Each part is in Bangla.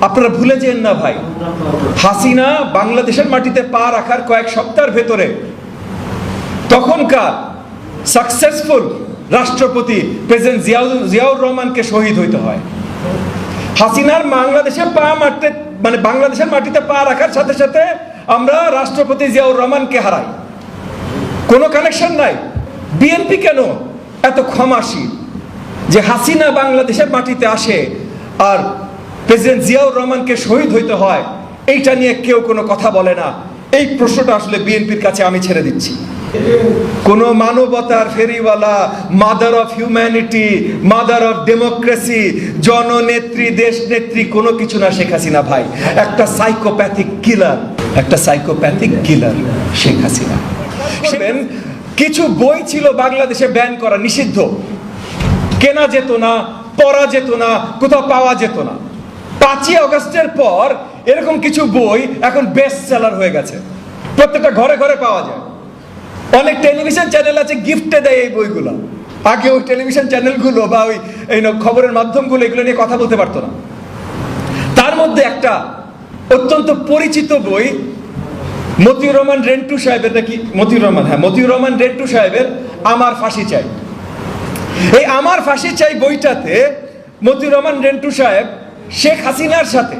আপনারা ভুলে যেন না ভাই। হাসিনা বাংলাদেশের মাটিতে পা রাখার কয়েক সপ্তাহের ভেতরে তখনকার সাকসেসফুল রাষ্ট্রপতি প্রেসিডেন্ট জিয়াউর রহমানকে শহীদ হইতে হয়। হাসিনার বাংলাদেশে পা মারতে মানে বাংলাদেশের মাটিতে পা রাখার সাথে সাথে আমরা রাষ্ট্রপতি জিয়াউর রহমানকে হারাই। কোনো কানেকশন নাই। বিএনপি কেন এত ক্ষমাশীল? যে হাসিনা বাংলাদেশের মাটিতে আসে আর প্রেসিডেন্ট জিয়াউর রহমানকে শহীদ হইতে হয়, এইটা নিয়ে কেউ কোনো কথা বলে না। এই প্রশ্নটা আসলে বিএনপির কাছে আমি ছেড়ে দিচ্ছি। কোন মানবতার ফেরিওয়ালা mother of humanity mother of democracy জননেত্রী দেশ নেত্রী কোনো কিছু না শেখ হাসিনা ভাই। একটা সাইকোপ্যাথিক কিলার একটা সাইকোপ্যাথিক কিলার শেখ হাসিনা। কিছু বই ছিল বাংলাদেশে ব্যান করা, নিষিদ্ধ। কেনা যেত না, পড়া যেত না, কোথাও পাওয়া যেত না। পাঁচই অগস্টের পর এরকম কিছু বই এখন বেস্ট সেলার হয়ে গেছে। প্রত্যেকটা ঘরে ঘরে পাওয়া যায়। অনেক টেলিভিশন চ্যানেল আছে গিফটে দেয় এই বইগুলো। আগে ওই টেলিভিশন চ্যানেলগুলো বা ওই, এই খবরের মাধ্যমগুলো এগুলো নিয়ে কথা বলতে পারতো না। তার মধ্যে একটা অত্যন্ত পরিচিত বই, মতিউর রহমান রেন্টু সাহেবের নাকি, মতিউর রহমান হ্যাঁ মতিউর রহমান রেন্টু সাহেবের আমার ফাঁসি চাই। এই আমার ফাঁসি চাই বইটাতে মতিউর রহমান রেন্টু সাহেব শেখ হাসিনার সাথে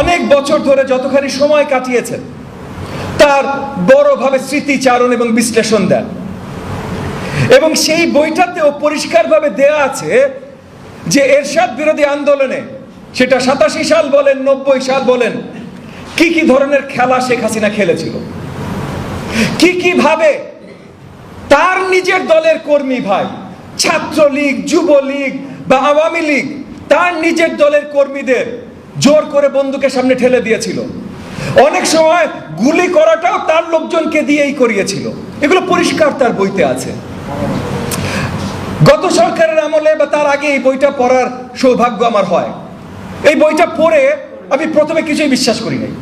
অনেক বছর ধরে যতখানি সময় কাটিয়েছেন, তার বড়ভাবে স্মৃতিচারণ এবং বিশ্লেষণ দেন। এবং সেই বইটাতেও পরিষ্কারভাবে দেয়া আছে যে এরশাদ বিরোধী আন্দোলনে, সেটা সাতাশি সাল বলেন, নব্বই সাল বলেন, কি কি ধরনের খেলা শেখ হাসিনা খেলেছিল? কি কি ভাবে তার নিজের দলের কর্মী ভাই, ছাত্রলীগ, যুবলীগ বা আওয়ামী লীগ তার নিজের দলের কর্মীদের জোর করে বন্দুকের সামনে ঠেলে দিয়েছিল। অনেক সময় গুলি করাটাও তার লোকজনকে দিয়েই করিয়েছিল। এগুলো পরিষ্কার তার বইতে আছে। গত সরকারের আমলে বা তার আগে এই বইটা পড়ার সৌভাগ্য আমার হয়। এই বইটা পড়ে আমি প্রথমে কিছুই বিশ্বাস করি নাই।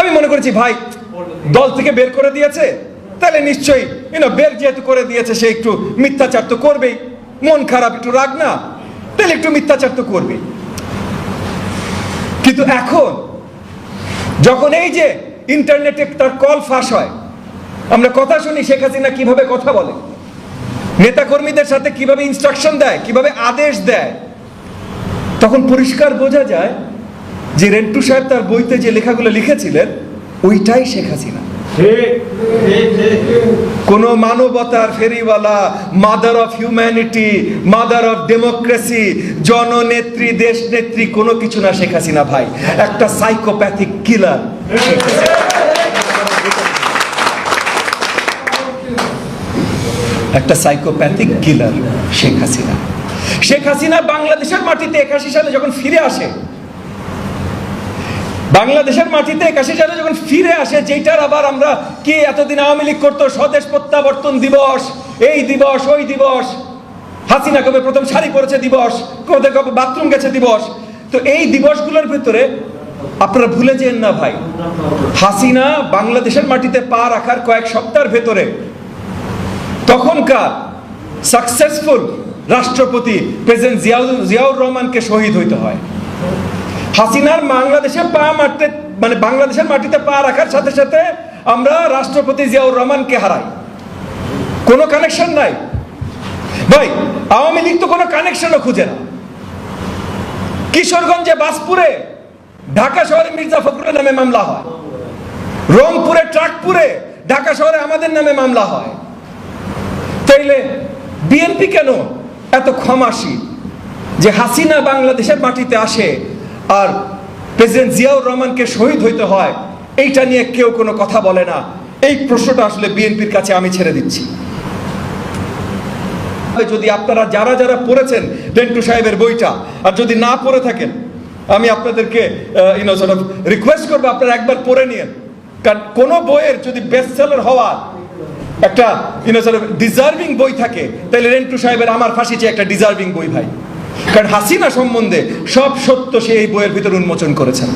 আমি মনে করেছি, ভাই, দল থেকে বের করে দিয়েছে, তাহলে নিশ্চয়ই বের যেহেতু করে দিয়েছে, সে একটু মিথ্যাচার তো করবেই। মন খারাপ, একটু রাগ না। তাহলে একটু মিথ্যাচার তো করবেই কিন্তু এখন, যখন এই যে ইন্টারনেটে তার কল ফাঁস হয়, আমরা কথা শুনি শেখ হাসিনা কীভাবে কথা বলে? নেতাকর্মীদের সাথে কীভাবে ইনস্ট্রাকশন দেয়, কীভাবে আদেশ দেয়? তখন পরিষ্কার বোঝা যায় যে রেন্টু সাহেব তার বইতে যে লেখাগুলো লিখেছিলেন, ওইটাই শেখ হাসিনা। কোন মানবতার ফেরিওয়ালা mother of humanity mother of democracy জননেত্রী দেশ নেত্রী কোনো কিছু না শেখ হাসিনা ভাই। একটা সাইকোপ্যাথিক কিলার একটা সাইকোপ্যাথিক কিলার শেখ হাসিনা। শেখ হাসিনা বাংলাদেশের মাটিতে একাশি সালে যখন ফিরে আসে বাংলাদেশের মাটিতে একাশি সালে যখন ফিরে আসে যেটার আবার আমরা কে এতদিন আওয়ামী লীগ করতো? স্বদেশ প্রত্যাবর্তন দিবস, এই দিবস, ওই দিবস। হাসিনা কবে প্রথম শাড়ি পরেছে দিবস? কবে কবে বাথরুম গেছে দিবস? তো এই দিবসগুলোর ভিতরে আপনারা ভুলে যেন না ভাই, হাসিনা বাংলাদেশের মাটিতে পা রাখার কয়েক সপ্তাহের ভেতরে তখনকার সাকসেসফুল রাষ্ট্রপতি প্রেসিডেন্ট জিয়াউর রহমানকে শহীদ হইতে হয়। হাসিনার বাংলাদেশে পা মারতে মানে বাংলাদেশের মাটিতে পা রাখার সাথে সাথে আমরা রাষ্ট্রপতি জিয়াউর রহমানকে হারাই। কোনো কানেকশন নাই। ভাই, আওয়ামী লীগ তো কোনো কানেকশনও খুঁজে না। কিশোরগঞ্জে বাসপুরে, ঢাকা শহরে মির্জা ফখরুলের নামে মামলা হয়। রংপুরে, ট্রাকপুরে, ঢাকা শহরে আমাদের নামে মামলা হয়। তাইলে বিএনপি কেন এত ক্ষমাশীল? যে হাসিনা বাংলাদেশের মাটিতে আসে আর প্রেসিডেন্ট জিয়াউর রহমানকে শহীদ হইতে হয়, এইটা নিয়ে কেউ কোনো কথা বলে না। এই প্রশ্নটা আসলে বিএনপির কাছে আমি ছেড়ে দিচ্ছি। যদি আপনারা যারা যারা পড়েছেন টেন্টু সাহেবের বইটা, আর যদি না পড়ে থাকেন, আমি আপনাদেরকে ইউনো অফ রিকোয়েস্ট করব আপনারা একবার পড়ে নিন কারণ কোনো বইয়ের যদি বেস্ট সেলার হওয়ার একটা ইউনো ডিজার্ভিং বই থাকে, তাহলে রেন্টু সাহেবের আমার ফাঁসি একটা ডিজার্ভিং বই ভাই। কারণ হাসিনা সম্বন্ধে সব সত্য সে এই বইয়ের ভিতরে উন্মোচন করেছেন।